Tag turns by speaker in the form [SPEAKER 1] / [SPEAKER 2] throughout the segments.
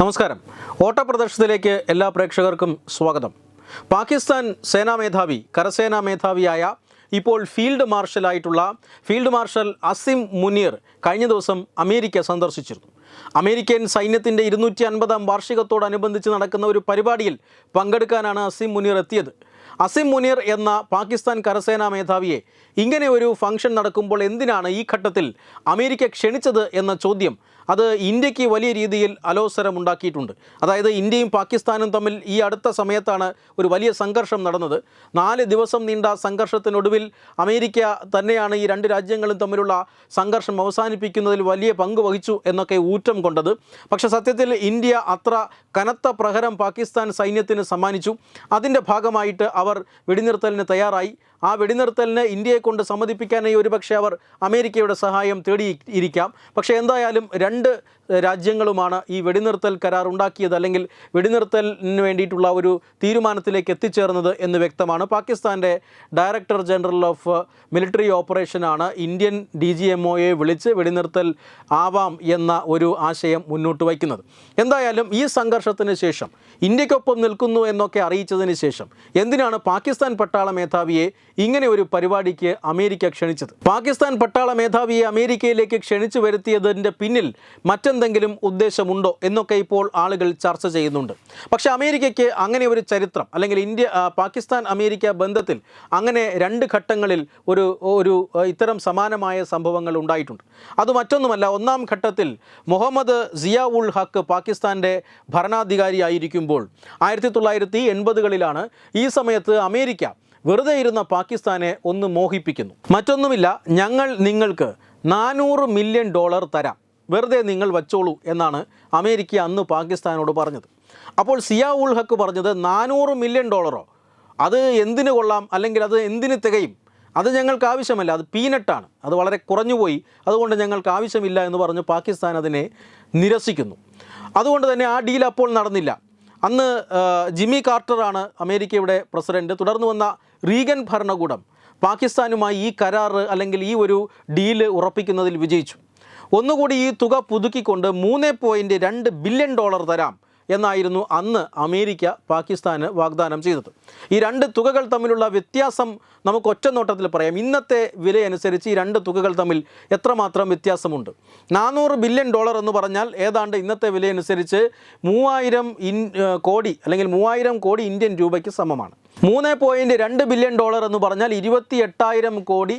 [SPEAKER 1] നമസ്കാരം. ഓട്ടപ്രദർശനത്തിലേക്ക് എല്ലാ പ്രേക്ഷകർക്കും സ്വാഗതം. പാകിസ്ഥാൻ സേനാ മേധാവി കരസേനാ മേധാവിയായ ഇപ്പോൾ ഫീൽഡ് മാർഷലായിട്ടുള്ള ഫീൽഡ് മാർഷൽ അസിം മുനീർ കഴിഞ്ഞ ദിവസം അമേരിക്ക സന്ദർശിച്ചിരുന്നു. അമേരിക്കൻ സൈന്യത്തിന്റെ ഇരുന്നൂറ്റി അൻപതാം വാർഷികത്തോടനുബന്ധിച്ച് നടക്കുന്ന ഒരു പരിപാടിയിൽ പങ്കെടുക്കാനാണ് അസിം മുനീർ എത്തിയത്. അസിം മുനീർ എന്ന പാകിസ്ഥാൻ കരസേനാ മേധാവിയെ ഇങ്ങനെ ഒരു ഫംഗ്ഷൻ നടക്കുമ്പോൾ എന്തിനാണ് ഈ ഘട്ടത്തിൽ അമേരിക്ക ക്ഷണിച്ചത് എന്ന ചോദ്യം അത് ഇന്ത്യയ്ക്ക് വലിയ രീതിയിൽ അലോസരമുണ്ടാക്കിയിട്ടുണ്ട് അതായത് ഇന്ത്യയും പാകിസ്ഥാനും തമ്മിൽ ഈ അടുത്ത സമയത്താണ് ഒരു വലിയ സംഘർഷം നടന്നത്. നാല് ദിവസം നീണ്ട സംഘർഷത്തിനൊടുവിൽ അമേരിക്ക തന്നെയാണ് ഈ രണ്ട് രാജ്യങ്ങളും തമ്മിലുള്ള സംഘർഷം അവസാനിപ്പിക്കുന്നതിൽ വലിയ പങ്ക് വഹിച്ചു എന്നൊക്കെ ഊറ്റം കൊണ്ടത്. പക്ഷെ സത്യത്തിൽ ഇന്ത്യ അത്ര കനത്ത പ്രഹരം പാകിസ്ഥാൻ സൈന്യത്തിന് സമ്മാനിച്ചു. അതിന്റെ ഭാഗമായിട്ട് അവർ വെടിനിർത്തലിന് തയ്യാറായി. ആ വെടിനിർത്തലിന് ഇന്ത്യയെ കൊണ്ട് സമ്മതിപ്പിക്കാനായി ഒരുപക്ഷെ അവർ അമേരിക്കയുടെ സഹായം തേടിയിരിക്കാം. പക്ഷേ എന്തായാലും രണ്ട് രാജ്യങ്ങളുമാണ് ഈ വെടിനിർത്തൽ കരാർ ഉണ്ടാക്കിയത് അല്ലെങ്കിൽ വെടിനിർത്തലിന് വേണ്ടിയിട്ടുള്ള ഒരു തീരുമാനത്തിലേക്ക് എത്തിച്ചേർന്നത് എന്ന് വ്യക്തമാണ്. പാകിസ്ഥാന്റെ ഡയറക്ടർ ജനറൽ ഓഫ് മിലിറ്ററി ഓപ്പറേഷനാണ് ഇന്ത്യൻ ഡി ജി എം ഒയെ വിളിച്ച് വെടിനിർത്തൽ ആവാം എന്ന ഒരു ആശയം മുന്നോട്ട് വയ്ക്കുന്നത്. എന്തായാലും ഈ സംഘർഷത്തിന് ശേഷം ഇന്ത്യക്കൊപ്പം നിൽക്കുന്നു എന്നൊക്കെ അറിയിച്ചതിന് ശേഷം എന്തിനാണ് പാകിസ്ഥാൻ പട്ടാള മേധാവിയെ ഇങ്ങനെ ഒരു പരിപാടിക്ക് അമേരിക്ക ക്ഷണിച്ചത്? പാകിസ്ഥാൻ പട്ടാള മേധാവിയെ അമേരിക്കയിലേക്ക് ക്ഷണിച്ചു വരുത്തിയതിന്റെ പിന്നിൽ മറ്റെന്തെങ്കിലും ഉദ്ദേശമുണ്ടോ എന്നൊക്കെ ഇപ്പോൾ ആളുകൾ ചർച്ച ചെയ്യുന്നുണ്ട്. പക്ഷെ അമേരിക്കയ്ക്ക് അങ്ങനെ ഒരു ചരിത്രം അല്ലെങ്കിൽ ഇന്ത്യ പാകിസ്ഥാൻ അമേരിക്ക ബന്ധത്തിൽ അങ്ങനെ രണ്ട് ഘട്ടങ്ങളിൽ ഒരു ഒരു ഇത്തരം സമാനമായ സംഭവങ്ങൾ ഉണ്ടായിട്ടുണ്ട്. അത് മറ്റൊന്നുമല്ല ഒന്നാം ഘട്ടത്തിൽ മുഹമ്മദ് സിയാ ഉൾ ഹക്ക് പാകിസ്ഥാന്റെ ഭരണാധികാരിയായിരിക്കുമ്പോൾ ആയിരത്തി തൊള്ളായിരത്തി എൺപതുകളിലാണ് ഈ സമയത്ത് അമേരിക്ക വെറുതെ ഇരുന്ന പാകിസ്ഥാനെ ഒന്ന് മോഹിപ്പിക്കുന്നു. മറ്റൊന്നുമില്ല ഞങ്ങൾ നിങ്ങൾക്ക് നാനൂറ് മില്യൺ ഡോളർ തരാം. വെറുതെ നിങ്ങൾ വച്ചോളൂ എന്നാണ് അമേരിക്ക അന്ന് പാകിസ്ഥാനോട് പറഞ്ഞത്. അപ്പോൾ സിയാ ഉൾ ഹക്ക് പറഞ്ഞത് നാനൂറ് മില്യൺ ഡോളറോ? അത് എന്തിന് കൊള്ളാം? അല്ലെങ്കിൽ അത് എന്തിന് തികയും? അത് ഞങ്ങൾക്ക് ആവശ്യമല്ല. അത് പീനട്ടാണ്. അത് വളരെ കുറഞ്ഞു പോയി അതുകൊണ്ട് ഞങ്ങൾക്ക് ആവശ്യമില്ല എന്ന് പറഞ്ഞ് പാകിസ്ഥാൻ അതിനെ നിരസിക്കുന്നു. അതുകൊണ്ട് തന്നെ ആ ഡീൽ അപ്പോൾ നടന്നില്ല. അന്ന് ജിമ്മി കാർട്ടറാണ് അമേരിക്കയുടെ പ്രസിഡന്റ്. തുടർന്ന് വന്ന റീഗൻ ഭരണകൂടം പാകിസ്ഥാനുമായി ഈ കരാർ അല്ലെങ്കിൽ ഈ ഒരു ഡീൽ ഉറപ്പിക്കുന്നതിൽ വിജയിച്ചു. ഒന്നുകൂടി ഈ തുക പുതുക്കിക്കൊണ്ട് മൂന്ന് പോയിന്റ് രണ്ട് ബില്യൺ ഡോളർ തരാം എന്നായിരുന്നു അന്ന് അമേരിക്ക പാകിസ്ഥാന് വാഗ്ദാനം ചെയ്തത്. ഈ രണ്ട് തുകകൾ തമ്മിലുള്ള വ്യത്യാസം നമുക്ക് ഒറ്റ നോട്ടത്തിൽ പറയാം. ഇന്നത്തെ വിലയനുസരിച്ച് ഈ രണ്ട് തുകകൾ തമ്മിൽ എത്രമാത്രം വ്യത്യാസമുണ്ട്? നാനൂറ് ബില്യൺ ഡോളർ എന്ന് പറഞ്ഞാൽ ഏതാണ്ട് ഇന്നത്തെ വിലയനുസരിച്ച് മൂവായിരം ഇൻ കോടി അല്ലെങ്കിൽ മൂവായിരം കോടി ഇന്ത്യൻ രൂപയ്ക്ക് സമമാണ്. മൂന്ന് പോയിന്റ് രണ്ട് ബില്യൺ ഡോളർ എന്ന് പറഞ്ഞാൽ ഇരുപത്തി എട്ടായിരം കോടി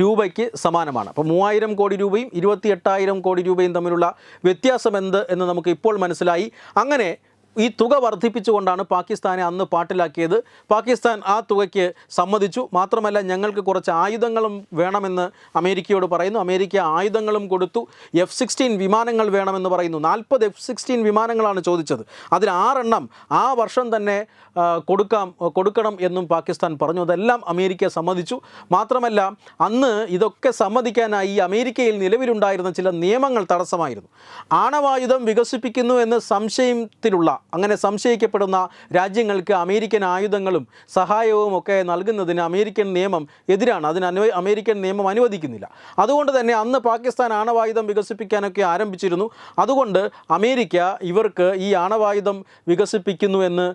[SPEAKER 1] രൂപയ്ക്ക് സമാനമാണ്. അപ്പോൾ മൂവായിരം കോടി രൂപയും ഇരുപത്തി എട്ടായിരം കോടി രൂപയും തമ്മിലുള്ള വ്യത്യാസം എന്ത് എന്ന് നമുക്ക് ഇപ്പോൾ മനസ്സിലായി. അങ്ങനെ ഈ തുക വർദ്ധിപ്പിച്ചുകൊണ്ടാണ് പാകിസ്ഥാനെ അന്ന് പാട്ടിലാക്കിയത്. പാകിസ്ഥാൻ ആ തുകയ്ക്ക് സമ്മതിച്ചു. മാത്രമല്ല ഞങ്ങൾക്ക് കുറച്ച് ആയുധങ്ങളും വേണമെന്ന് അമേരിക്കയോട് പറയുന്നു. അമേരിക്ക ആയുധങ്ങളും കൊടുത്തു. എഫ് സിക്സ്റ്റീൻ വിമാനങ്ങൾ വേണമെന്ന് പറയുന്നു. നാൽപ്പത് എഫ് സിക്സ്റ്റീൻ വിമാനങ്ങളാണ് ചോദിച്ചത്. അതിൽ ആറെണ്ണം ആ വർഷം തന്നെ കൊടുക്കാം കൊടുക്കണം എന്നും പാകിസ്ഥാൻ പറഞ്ഞു. അതെല്ലാം അമേരിക്ക സമ്മതിച്ചു. മാത്രമല്ല അന്ന് ഇതൊക്കെ സമ്മതിക്കാനായി അമേരിക്കയിൽ നിലവിലുണ്ടായിരുന്ന ചില നിയമങ്ങൾ തടസ്സമായിരുന്നു. ആണവായുധം വികസിപ്പിക്കുന്നു എന്ന് സംശയത്തിലുള്ള അങ്ങനെ സംശയിക്കപ്പെടുന്ന രാജ്യങ്ങൾക്ക് അമേരിക്കൻ ആയുധങ്ങളും സഹായവും ഒക്കെ നൽകുന്നതിന് അമേരിക്കൻ നിയമം എതിരാണ്. അതിന് അനുവ അമേരിക്കൻ നിയമം അനുവദിക്കുന്നില്ല. അതുകൊണ്ട് തന്നെ അന്ന് പാകിസ്ഥാൻ ആണവായുധം വികസിപ്പിക്കാനൊക്കെ ആരംഭിച്ചിരുന്നു. അതുകൊണ്ട് അമേരിക്ക ഇവർക്ക് ഈ ആണവായുധം വികസിപ്പിക്കുന്നു എന്ന്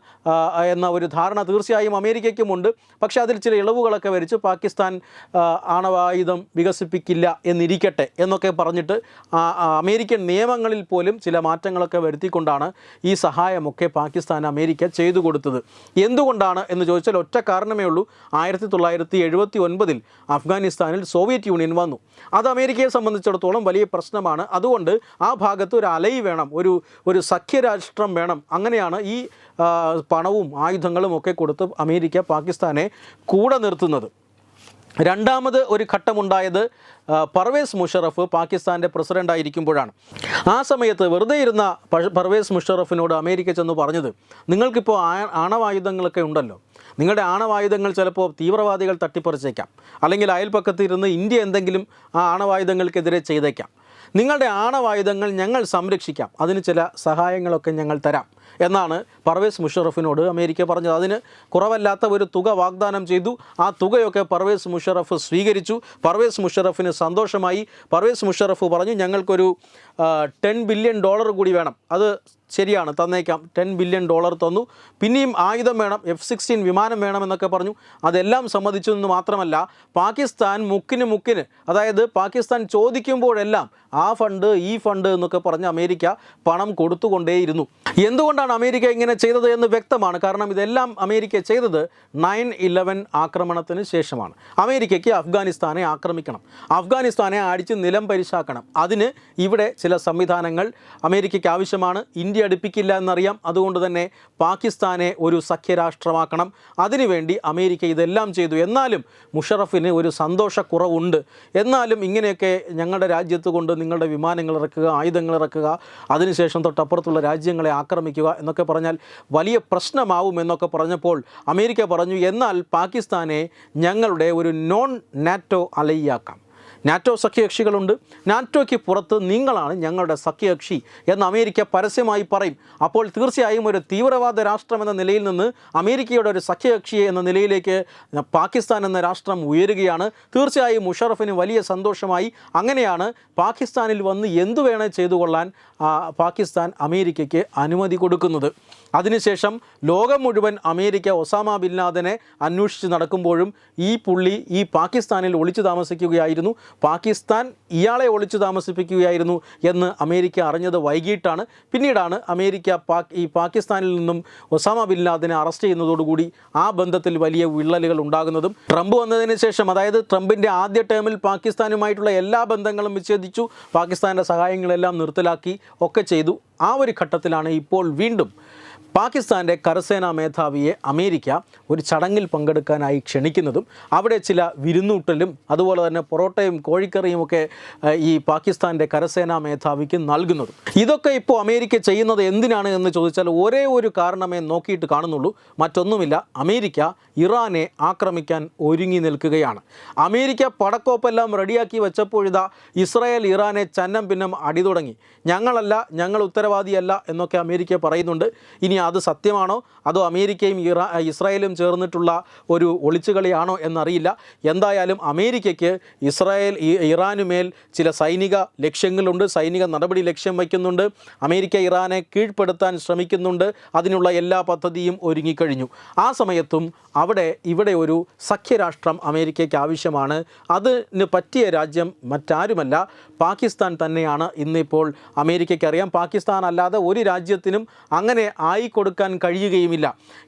[SPEAKER 1] എന്ന ഒരു ധാരണ തീർച്ചയായും അമേരിക്കയ്ക്കുമുണ്ട്. പക്ഷേ അതിൽ ചില ഇളവുകളൊക്കെ വരിച്ച് പാകിസ്ഥാൻ ആണവായുധം വികസിപ്പിക്കില്ല എന്നിരിക്കട്ടെ എന്നൊക്കെ പറഞ്ഞിട്ട് അമേരിക്കൻ നിയമങ്ങളിൽ പോലും ചില മാറ്റങ്ങളൊക്കെ വരുത്തിക്കൊണ്ടാണ് ഈ സഹായമൊക്കെ പാകിസ്ഥാൻ അമേരിക്ക ചെയ്തു കൊടുത്തത്. എന്തുകൊണ്ടാണ് എന്ന് ചോദിച്ചാൽ ഒറ്റ കാരണമേ ഉള്ളൂ. ആയിരത്തി തൊള്ളായിരത്തി എഴുപത്തി ഒൻപതിൽ അഫ്ഗാനിസ്ഥാനിൽ സോവിയറ്റ് യൂണിയൻ വന്നു. അത് അമേരിക്കയെ സംബന്ധിച്ചിടത്തോളം വലിയ പ്രശ്നമാണ്. അതുകൊണ്ട് ആ ഭാഗത്ത് ഒരു അലൈ വേണം ഒരു ഒരു സഖ്യരാഷ്ട്രം വേണം. അങ്ങനെയാണ് ഈ പണവും ആയുധങ്ങളും ഒക്കെ കൊടുത്ത് അമേരിക്ക പാകിസ്ഥാനെ കൂടെ നിർത്തുന്നത്. രണ്ടാമത് ഒരു ഘട്ടമുണ്ടായത് പർവേസ് മുഷറഫ് പാകിസ്ഥാന്റെ പ്രസിഡന്റ് ആയിരിക്കുമ്പോഴാണ്. ആ സമയത്ത് വെറുതെ ഇരുന്ന പർവേസ് മുഷറഫിനോട് അമേരിക്ക ചെന്ന് പറഞ്ഞത് നിങ്ങൾക്കിപ്പോൾ ആണവായുധങ്ങളൊക്കെ ഉണ്ടല്ലോ. നിങ്ങളുടെ ആണവായുധങ്ങൾ ചിലപ്പോൾ തീവ്രവാദികൾ തട്ടിപ്പറിച്ചേക്കാം. അല്ലെങ്കിൽ അയൽപ്പക്കത്ത് ഇരുന്ന് ഇന്ത്യ എന്തെങ്കിലും ആ ആണവായുധങ്ങൾക്കെതിരെ ചെയ്തേക്കാം. നിങ്ങളുടെ ആണവായുധങ്ങൾ ഞങ്ങൾ സംരക്ഷിക്കാം. അതിന് ചില സഹായങ്ങളൊക്കെ ഞങ്ങൾ തരാം. എന്നാണ് പർവേസ് മുഷറഫിനോട് അമേരിക്ക പറഞ്ഞത്. അതിന് കുറവല്ലാത്ത ഒരു തുക വാഗ്ദാനം ചെയ്തു. ആ തുകയൊക്കെ പർവേസ് മുഷറഫ് സ്വീകരിച്ചു. പർവേസ് മുഷറഫിന് സന്തോഷമായി. പർവേസ് മുഷറഫ് പറഞ്ഞു ഞങ്ങൾക്കൊരു ടെൻ ബില്യൺ ഡോളർ കൂടി വേണം. അത് ശരിയാണ്. തന്നേക്കാം. ടെൻ ബില്യൺ ഡോളർ തന്നു. പിന്നെയും ആയുധം വേണം. എഫ് സിക്സ്റ്റീൻ വിമാനം വേണമെന്നൊക്കെ പറഞ്ഞു. അതെല്ലാം സമ്മതിച്ചു എന്ന് മാത്രമല്ല പാകിസ്ഥാൻ മുക്കിന് മുക്കിന് അതായത് പാകിസ്ഥാൻ ചോദിക്കുമ്പോഴെല്ലാം ആ ഫണ്ട് ഈ ഫണ്ട് എന്നൊക്കെ പറഞ്ഞ് അമേരിക്ക പണം കൊടുത്തുകൊണ്ടേയിരുന്നു. എന്തുകൊണ്ടാണ് അമേരിക്ക ഇങ്ങനെ ചെയ്തത് എന്ന് വ്യക്തമാണ്. കാരണം ഇതെല്ലാം അമേരിക്ക ചെയ്തത് നയൻ ഇലവൻ ആക്രമണത്തിന് ശേഷമാണ്. അമേരിക്കയ്ക്ക് അഫ്ഗാനിസ്ഥാനെ ആക്രമിക്കണം. അഫ്ഗാനിസ്ഥാനെ അടിച്ച് നിലം പരിശാക്കണം. അതിന് ഇവിടെ ചില സംവിധാനങ്ങൾ അമേരിക്കയ്ക്ക് ആവശ്യമാണ്. ഇന്ത്യ അടുപ്പിക്കില്ല എന്നറിയാം. അതുകൊണ്ട് തന്നെ പാകിസ്ഥാനെ ഒരു സഖ്യരാഷ്ട്രമാക്കണം. അതിനുവേണ്ടി അമേരിക്ക ഇതെല്ലാം ചെയ്തു. എന്നാലും മുഷറഫിന് ഒരു സന്തോഷക്കുറവുണ്ട്. എന്നാലും ഇങ്ങനെയൊക്കെ ഞങ്ങളുടെ രാജ്യത്ത് കൊണ്ട് നിങ്ങളുടെ വിമാനങ്ങൾ ഇറക്കുക ആയുധങ്ങൾ ഇറക്കുക അതിനുശേഷം തൊട്ടപ്പുറത്തുള്ള രാജ്യങ്ങളെ ആക്രമിക്കുക എന്നൊക്കെ പറഞ്ഞാൽ വലിയ പ്രശ്നമാവും എന്നൊക്കെ പറഞ്ഞപ്പോൾ അമേരിക്ക പറഞ്ഞു എന്നാൽ പാകിസ്ഥാനെ ഞങ്ങളുടെ ഒരു നോൺ നാറ്റോ അലയ്യാക്കാം നാറ്റോ സഖ്യകക്ഷികളുണ്ട്. നാറ്റോയ്ക്ക് പുറത്ത് നിങ്ങളാണ് ഞങ്ങളുടെ സഖ്യകക്ഷി എന്ന് അമേരിക്ക പരസ്യമായി പറയും. അപ്പോൾ തീർച്ചയായും ഒരു തീവ്രവാദ രാഷ്ട്രം എന്ന നിലയിൽ നിന്ന് അമേരിക്കയുടെ ഒരു സഖ്യകക്ഷി എന്ന നിലയിലേക്ക് പാകിസ്ഥാൻ എന്ന രാഷ്ട്രം ഉയരുകയാണ്. തീർച്ചയായും മുഷറഫിന് വലിയ സന്തോഷമായി അങ്ങനെയാണ് പാകിസ്ഥാനിൽ വന്ന് എന്തു വേണേ ചെയ്തു കൊള്ളാൻ പാകിസ്ഥാൻ അമേരിക്കയ്ക്ക് അനുമതി കൊടുക്കുന്നത്. അതിനുശേഷം ലോകം മുഴുവൻ അമേരിക്ക ഒസാമ ബിൻ ലാദനെ അന്വേഷിച്ച് നടക്കുമ്പോഴും ഈ പുള്ളി ഈ പാകിസ്ഥാനിൽ ഒളിച്ചു താമസിക്കുകയായിരുന്നു. പാകിസ്ഥാൻ ഇയാളെ ഒളിച്ചു താമസിപ്പിക്കുകയായിരുന്നു എന്ന് അമേരിക്ക അറിഞ്ഞത് വൈകിട്ടാണ്. പിന്നീടാണ് അമേരിക്ക പാക് ഈ പാകിസ്ഥാനിൽ നിന്നും ഒസാമ ബിൻ ലാദനെ അറസ്റ്റ് ചെയ്യുന്നതോടുകൂടി ആ ബന്ധത്തിൽ വലിയ വിള്ളലുകൾ ഉണ്ടാകുന്നതും. ട്രംപ് വന്നതിന് ശേഷം അതായത് ട്രംപിന്റെ ആദ്യ ടേമിൽ പാകിസ്ഥാനുമായിട്ടുള്ള എല്ലാ ബന്ധങ്ങളും വിച്ഛേദിച്ചു പാകിസ്ഥാന്റെ സഹായങ്ങളെല്ലാം നിർത്തലാക്കി ഒക്കെ ചെയ്തു. ആ ഒരു ഘട്ടത്തിലാണ് ഇപ്പോൾ വീണ്ടും പാകിസ്ഥാന്റെ കരസേനാ മേധാവിയെ അമേരിക്ക ഒരു ചടങ്ങിൽ പങ്കെടുക്കാനായി ക്ഷണിക്കുന്നതും അവിടെ ചില വിരുന്നൂട്ടലും അതുപോലെ തന്നെ പൊറോട്ടയും കോഴിക്കറിയും ഒക്കെ ഈ പാകിസ്ഥാന്റെ കരസേനാ മേധാവിക്ക് നൽകുന്നതും. ഇതൊക്കെ ഇപ്പോൾ അമേരിക്ക ചെയ്യുന്നത് എന്തിനാണ് എന്ന് ചോദിച്ചാൽ ഒരേ ഒരു കാരണമേ നോക്കിയിട്ട് കാണുന്നുള്ളൂ. മറ്റൊന്നുമില്ല അമേരിക്ക ഇറാനെ ആക്രമിക്കാൻ ഒരുങ്ങി നിൽക്കുകയാണ്. അമേരിക്ക പടക്കോപ്പെല്ലാം റെഡിയാക്കി വെച്ചപ്പോഴിതാ ഇസ്രായേൽ ഇറാനെ ചന്നം പിന്നം അടി തുടങ്ങി ഞങ്ങളല്ല ഞങ്ങൾ ഉത്തരവാദിയല്ല എന്നൊക്കെ അമേരിക്ക പറയുന്നുണ്ട്. ഇനി അത് സത്യമാണോ? അതോ അമേരിക്കയും ഇറാ ഇസ്രായേലും ചേർന്നിട്ടുള്ള ഒരു ഒളിച്ചുകളിയാണോ എന്നറിയില്ല. എന്തായാലും അമേരിക്കയ്ക്ക് ഇസ്രായേൽ ഇറാനുമേൽ ചില സൈനിക ലക്ഷ്യങ്ങളുണ്ട്. സൈനിക നടപടി ലക്ഷ്യം വയ്ക്കുന്നുണ്ട്. അമേരിക്ക ഇറാനെ കീഴ്പ്പെടുത്താൻ ശ്രമിക്കുന്നുണ്ട്. അതിനുള്ള എല്ലാ പദ്ധതിയും ഒരുങ്ങിക്കഴിഞ്ഞു. ആ സമയത്തും അവിടെ ഇവിടെ ഒരു സഖ്യരാഷ്ട്രം അമേരിക്കയ്ക്ക് ആവശ്യമാണ്. അതിന് പറ്റിയ രാജ്യം മറ്റാരുമല്ല. പാകിസ്ഥാൻ തന്നെയാണ് ഇന്നിപ്പോൾ അമേരിക്കയ്ക്ക് അറിയാം. പാകിസ്ഥാൻ അല്ലാതെ ഒരു രാജ്യത്തിനും അങ്ങനെ ആയിക്കൊടുക്കാൻ കഴിയുകയുമില്ല.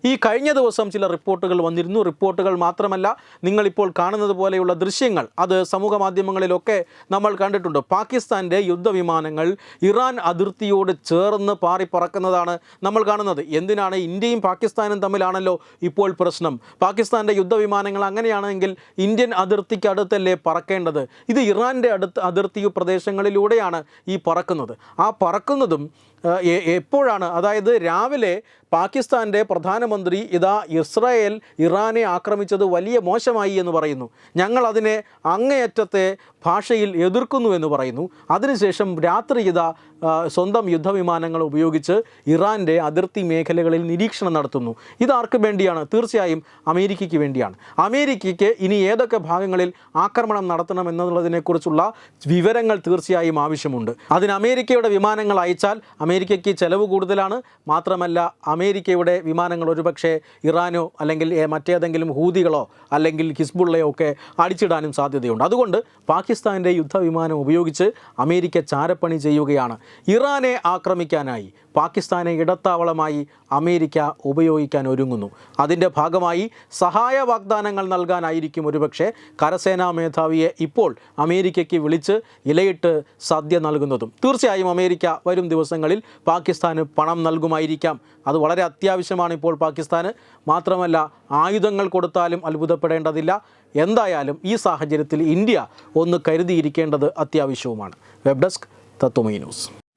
[SPEAKER 1] ഈ കഴിഞ്ഞ ദിവസം ചില റിപ്പോർട്ടുകൾ വന്നിരുന്നു. റിപ്പോർട്ടുകൾ മാത്രമല്ല നിങ്ങളിപ്പോൾ കാണുന്നത് പോലെയുള്ള ദൃശ്യങ്ങൾ അത് സമൂഹ മാധ്യമങ്ങളിലൊക്കെ നമ്മൾ കണ്ടിട്ടുണ്ട്. പാകിസ്ഥാന്റെ യുദ്ധവിമാനങ്ങൾ ഇറാൻ അതിർത്തിയോട് ചേർന്ന് പാറി പറക്കുന്നതാണ് നമ്മൾ കാണുന്നത്. എന്തിനാണ് ഇന്ത്യയും പാകിസ്ഥാനും തമ്മിലാണല്ലോ ഇപ്പോൾ പ്രശ്നം? പാകിസ്ഥാന്റെ യുദ്ധവിമാനങ്ങൾ അങ്ങനെയാണെങ്കിൽ ഇന്ത്യൻ അതിർത്തിക്ക് അടുത്തല്ലേ പറക്കേണ്ടത്? ഇത് ഇറാന്റെ അടുത്ത് അതിർത്തി പ്രദേശങ്ങളിലൂടെയാണ് ഈ പറക്കുന്നത്. ആ പറക്കുന്നതും എപ്പോഴാണ്? അതായത് രാവിലെ പാകിസ്ഥാന്റെ പ്രധാനമന്ത്രി ഇതാ ഇസ്രായേൽ ഇറാനെ ആക്രമിച്ചത് വലിയ മോശമായി എന്ന് പറയുന്നു. ഞങ്ങൾ അതിനെ അങ്ങേയറ്റത്തെ ഭാഷയിൽ എതിർക്കുന്നു എന്ന് പറയുന്നു. അതിനുശേഷം രാത്രി ഇതാ സ്വന്തം യുദ്ധവിമാനങ്ങൾ ഉപയോഗിച്ച് ഇറാന്റെ അതിർത്തി മേഖലകളിൽ നിരീക്ഷണം നടത്തുന്നു. ഇതാർക്ക് വേണ്ടിയാണ്? തീർച്ചയായും അമേരിക്കയ്ക്ക് വേണ്ടിയാണ്. അമേരിക്കയ്ക്ക് ഇനി ഏതൊക്കെ ഭാഗങ്ങളിൽ ആക്രമണം നടത്തണം എന്നുള്ളതിനെക്കുറിച്ചുള്ള വിവരങ്ങൾ തീർച്ചയായും ആവശ്യമുണ്ട്. അതിന് അമേരിക്കയുടെ വിമാനങ്ങൾ അയച്ചാൽ അമേരിക്കയ്ക്ക് ചെലവ് കൂടുതലാണ്. മാത്രമല്ല അമേരിക്കയുടെ വിമാനങ്ങൾ ഒരുപക്ഷെ ഇറാനോ അല്ലെങ്കിൽ മറ്റേതെങ്കിലും ഹൂതികളോ അല്ലെങ്കിൽ ഹിസ്ബുള്ളയോ ഒക്കെ അടിച്ചിടാനും സാധ്യതയുണ്ട്. അതുകൊണ്ട് പാകിസ്ഥാന്റെ യുദ്ധവിമാനം ഉപയോഗിച്ച് അമേരിക്ക ചാരപ്പണി ചെയ്യുകയാണ്. ഇറാനെ ആക്രമിക്കാനായി പാകിസ്ഥാനെ ഇടത്താവളമായി അമേരിക്ക ഉപയോഗിക്കാൻ ഒരുങ്ങുന്നു. അതിന്റെ ഭാഗമായി സഹായ വാഗ്ദാനങ്ങൾ നൽകാനായിരിക്കും ഒരുപക്ഷെ കരസേനാ മേധാവിയെ ഇപ്പോൾ അമേരിക്കയ്ക്ക് വിളിച്ച് ഇലയിട്ട് സദ്യ നൽകുന്നതും. തീർച്ചയായും അമേരിക്ക വരും ദിവസങ്ങളിൽ പാകിസ്ഥാന് പണം നൽകുമായിരിക്കാം. അത് വളരെ അത്യാവശ്യമാണ് ഇപ്പോൾ പാകിസ്ഥാന്. മാത്രമല്ല ആയുധങ്ങൾ കൊടുത്താലും അത്ഭുതപ്പെടേണ്ടതില്ല. എന്തായാലും ഈ സാഹചര്യത്തിൽ ഇന്ത്യ ഒന്ന് കരുതിയിരിക്കേണ്ടത് അത്യാവശ്യവുമാണ്. Web desk Tatwamayi news.